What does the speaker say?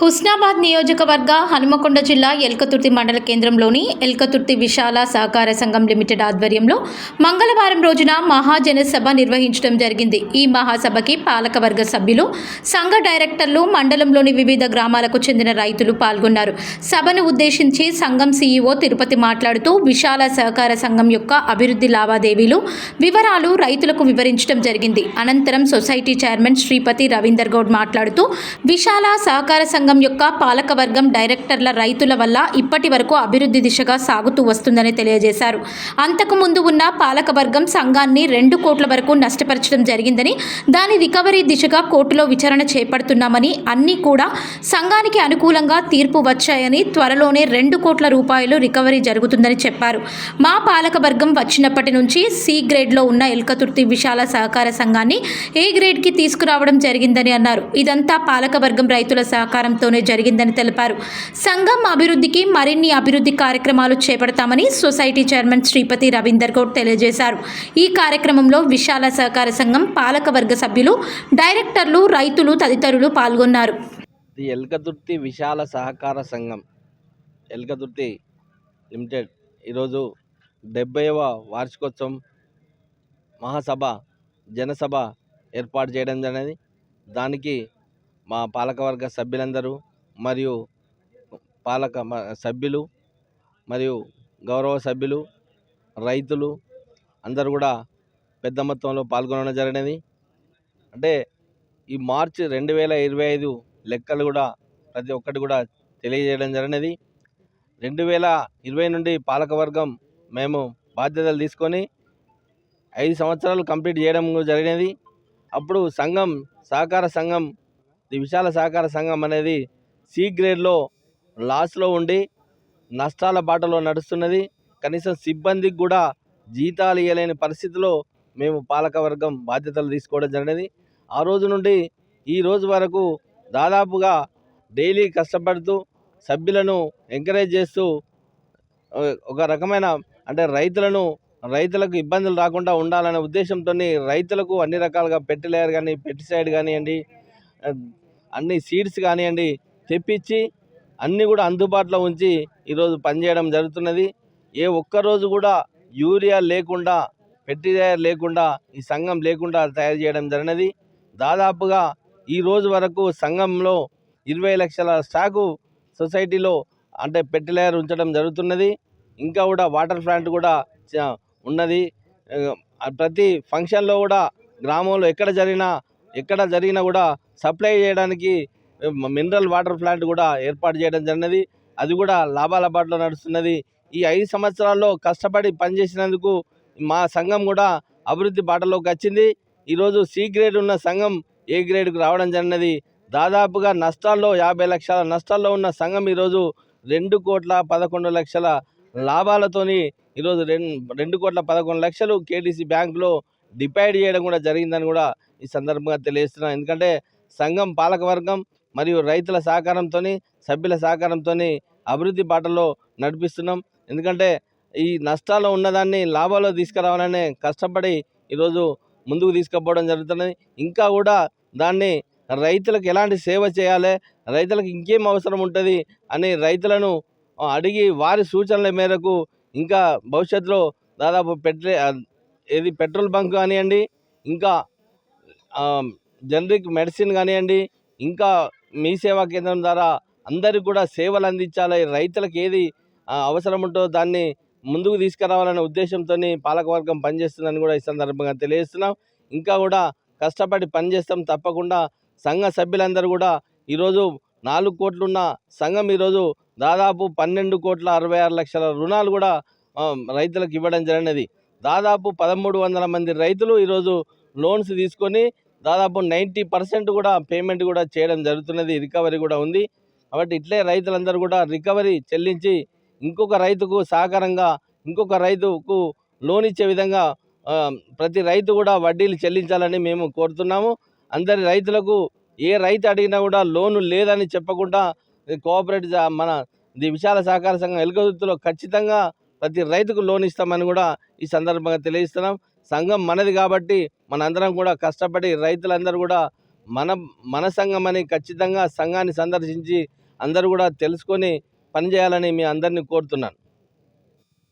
హుస్నాబాద్ నియోజకవర్గ హనుమకొండ జిల్లా ఎల్కతుర్తి మండల కేంద్రంలోని ఎల్కతుర్తి విశాల సహకార సంఘం లిమిటెడ్ ఆధ్వర్యంలో మంగళవారం రోజున మహాజనసభ నిర్వహించడం జరిగింది. ఈ మహాసభకి పాలకవర్గ సభ్యులు సంఘ డైరెక్టర్లు మండలంలోని వివిధ గ్రామాలకు చెందిన రైతులు పాల్గొన్నారు. సభను ఉద్దేశించి సంఘం సీఈఓ తిరుపతి మాట్లాడుతూ విశాల సహకార సంఘం యొక్క అభివృద్ధి లావాదేవీలు వివరాలు రైతులకు వివరించడం జరిగింది. అనంతరం సొసైటీ చైర్మన్ శ్రీపతి రవీందర్ గౌడ్ మాట్లాడుతూ విశాల సహకార సంఘం యొక్క పాలకవర్గం డైరెక్టర్ల రైతుల వల్ల ఇప్పటి వరకు అభివృద్ధి దిశగా సాగుతూ వస్తుందని తెలియజేశారు. అంతకు ముందు ఉన్న పాలకవర్గం సంఘాన్ని రెండు కోట్ల వరకు నష్టపరచడం జరిగిందని దాని రికవరీ దిశగా కోర్టులో విచారణ చేపడుతున్నామని అన్నీ కూడా సంఘానికి అనుకూలంగా తీర్పు వచ్చాయని త్వరలోనే రెండు కోట్ల రూపాయలు రికవరీ జరుగుతుందని చెప్పారు. మా పాలకవర్గం వచ్చినప్పటి నుంచి సి గ్రేడ్లో ఉన్న ఎల్కతుర్తి విశాల సహకార సంఘాన్ని ఏ గ్రేడ్కి తీసుకురావడం జరిగిందని అన్నారు. ఇదంతా పాలకవర్గం రైతుల సహకారం సహకారంతోనే జరిగిందని తెలిపారు. సంఘం అభివృద్ధికి మరిన్ని అభివృద్ధి కార్యక్రమాలు చేపడతామని సొసైటీ చైర్మన్ శ్రీపతి రవీందర్ గౌడ్ తెలియజేశారు. ఈ కార్యక్రమంలో విశాల సహకార సంఘం పాలకవర్గ సభ్యులు డైరెక్టర్లు రైతులు తదితరులు పాల్గొన్నారు. ది ఎల్కదుర్తి విశాల సహకార సంఘం ఎల్కదుర్తి లిమిటెడ్ ఈరోజు డెబ్బైవ వార్షికోత్సవం మహాసభ జనసభ ఏర్పాటు చేయడం జరిగింది. దానికి మా పాలకవర్గ సభ్యులందరూ మరియు పాలక మ- సభ్యులు మరియు గౌరవ సభ్యులు రైతులు అందరూ కూడా పెద్ద మొత్తంలో పాల్గొనడం జరిగినది. అంటే ఈ మార్చి రెండు వేల ఇరవై ఐదు లెక్కలు కూడా ప్రతి ఒక్కటి కూడా తెలియజేయడం జరిగినది. రెండు వేల ఇరవై నుండి పాలకవర్గం మేము బాధ్యతలు తీసుకొని ఐదు సంవత్సరాలు కంప్లీట్ చేయడం జరిగినది. అప్పుడు సంఘం సహకార సంఘం ది విశాల సహకార సంఘం అనేది సి గ్రేడ్లో లాస్లో ఉండి నష్టాల బాటలో నడుస్తున్నది. కనీసం సిబ్బందికి కూడా జీతాలు ఇవ్వలేని పరిస్థితిలో మేము పాలకవర్గం బాధ్యతలు తీసుకోవడం జరిగినది. ఆ రోజు నుండి ఈ రోజు వరకు దాదాపుగా డైలీ కష్టపడుతూ సభ్యులను ఎంకరేజ్ చేస్తూ ఒక రకమైన అంటే రైతులను రైతులకు ఇబ్బందులు రాకుండా ఉండాలనే ఉద్దేశంతో రైతులకు అన్ని రకాలుగా పెట్టిలేయర్ కానీ పెస్టిసైడ్ కానివ్వండి అన్ని సీడ్స్ కానివ్వండి తెప్పించి అన్నీ కూడా అందుబాటులో ఉంచి ఈరోజు పనిచేయడం జరుగుతున్నది. ఏ ఒక్కరోజు కూడా యూరియా లేకుండా ఫెర్టిలైజర్ లేకుండా ఈ సంఘం లేకుండా తయారు చేయడం జరిగినది. దాదాపుగా ఈ రోజు వరకు సంఘంలో ఇరవై లక్షల స్టాకు సొసైటీలో అంటే ఫెర్టిలైజర్ ఉంచడం జరుగుతున్నది. ఇంకా కూడా వాటర్ ప్లాంట్ కూడా చ- ఉన్నది. ప్రతి ఫంక్షన్లో కూడా గ్రామంలో ఎక్కడ జరిగినా ఎక్కడ జరిగినా కూడా సప్లై చేయడానికి మినరల్ వాటర్ ప్లాంట్ కూడా ఏర్పాటు చేయడం జరిగినది. అది కూడా లాభాల బాటలో నడుస్తున్నది. ఈ ఐదు సంవత్సరాల్లో కష్టపడి పనిచేసినందుకు మా సంఘం కూడా అభివృద్ధి బాటలోకి వచ్చింది. ఈరోజు సి గ్రేడ్ ఉన్న సంఘం ఏ గ్రేడ్కు రావడం జరిగినది. దాదాపుగా నష్టాల్లో యాభై లక్షల నష్టాల్లో ఉన్న సంఘం ఈరోజు రెండు కోట్ల పదకొండు లక్షల లాభాలతోని ఈరోజు రెండు రెండు కోట్ల పదకొండు లక్షలు కేటీసీ బ్యాంకులో డిపాజిట్ చేయడం కూడా జరిగిందని కూడా ఈ సందర్భంగా తెలియజేస్తున్నాను ఎందుకంటే సంఘం పాలకవర్గం మరియు రైతుల సహకారంతో సభ్యుల సహకారంతో అభివృద్ధి బాటలో నడిపిస్తున్నాం. ఎందుకంటే ఈ నష్టాల్లో ఉన్నదాన్ని లాభాల్లో తీసుకురావాలనే కష్టపడి ఈరోజు ముందుకు తీసుకుపోవడం జరుగుతున్నది. ఇంకా కూడా దాన్ని రైతులకు ఎలాంటి సేవ చేయాలి రైతులకు ఇంకేం అవసరం ఉంటుంది అని రైతులను అడిగి వారి సూచనల మేరకు ఇంకా భవిష్యత్తులో దాదాపు పెట్రే ఏది పెట్రోల్ బంక్ కానివ్వండి ఇంకా జనరిక్ మెడిసిన్ కానివ్వండి ఇంకా మీ సేవా కేంద్రం ద్వారా అందరికి కూడా సేవలు అందించాలి. రైతులకు ఏది అవసరం ఉంటుందో దాన్ని ముందుకు తీసుకురావాలనే ఉద్దేశంతో పాలకవర్గం పనిచేస్తుందని కూడా ఈ సందర్భంగా తెలియజేస్తున్నాం. ఇంకా కూడా కష్టపడి పనిచేస్తాం తప్పకుండా. సంఘ సభ్యులందరూ కూడా ఈరోజు నాలుగు కోట్లున్న సంఘం ఈరోజు దాదాపు పన్నెండు కోట్ల అరవై ఆరు లక్షల రుణాలు కూడా రైతులకు ఇవ్వడం జరిగినది. దాదాపు పదమూడు వందల మంది రైతులు ఈరోజు లోన్స్ తీసుకొని దాదాపు నైంటీ పర్సెంట్ కూడా పేమెంట్ కూడా చేయడం జరుగుతున్నది రికవరీ కూడా ఉంది. కాబట్టి ఇట్లే రైతులందరూ కూడా రికవరీ చెల్లించి ఇంకొక రైతుకు సహకారంగా ఇంకొక రైతుకు లోన్ ఇచ్చే విధంగా ప్రతి రైతు కూడా వడ్డీలు చెల్లించాలని మేము కోరుతున్నాము. అందరి రైతులకు ఏ రైతు అడిగినా కూడా లోను లేదని చెప్పకుండా కోఆపరేటివ్ మన ది విశాల సహకార సంఘం ఎలుగదుర్తిలో ఖచ్చితంగా ప్రతి రైతుకు లోన్ ఇస్తామని కూడా ఈ సందర్భంగా తెలియజేస్తున్నాం. సంఘం మనది కాబట్టి మనందరం కూడా కష్టపడి రైతులందరూ కూడా మన మన సంఘం అని ఖచ్చితంగా సంఘాన్ని సందర్శించి అందరూ కూడా తెలుసుకొని పనిచేయాలని మీ అందరినీ కోరుతున్నాను.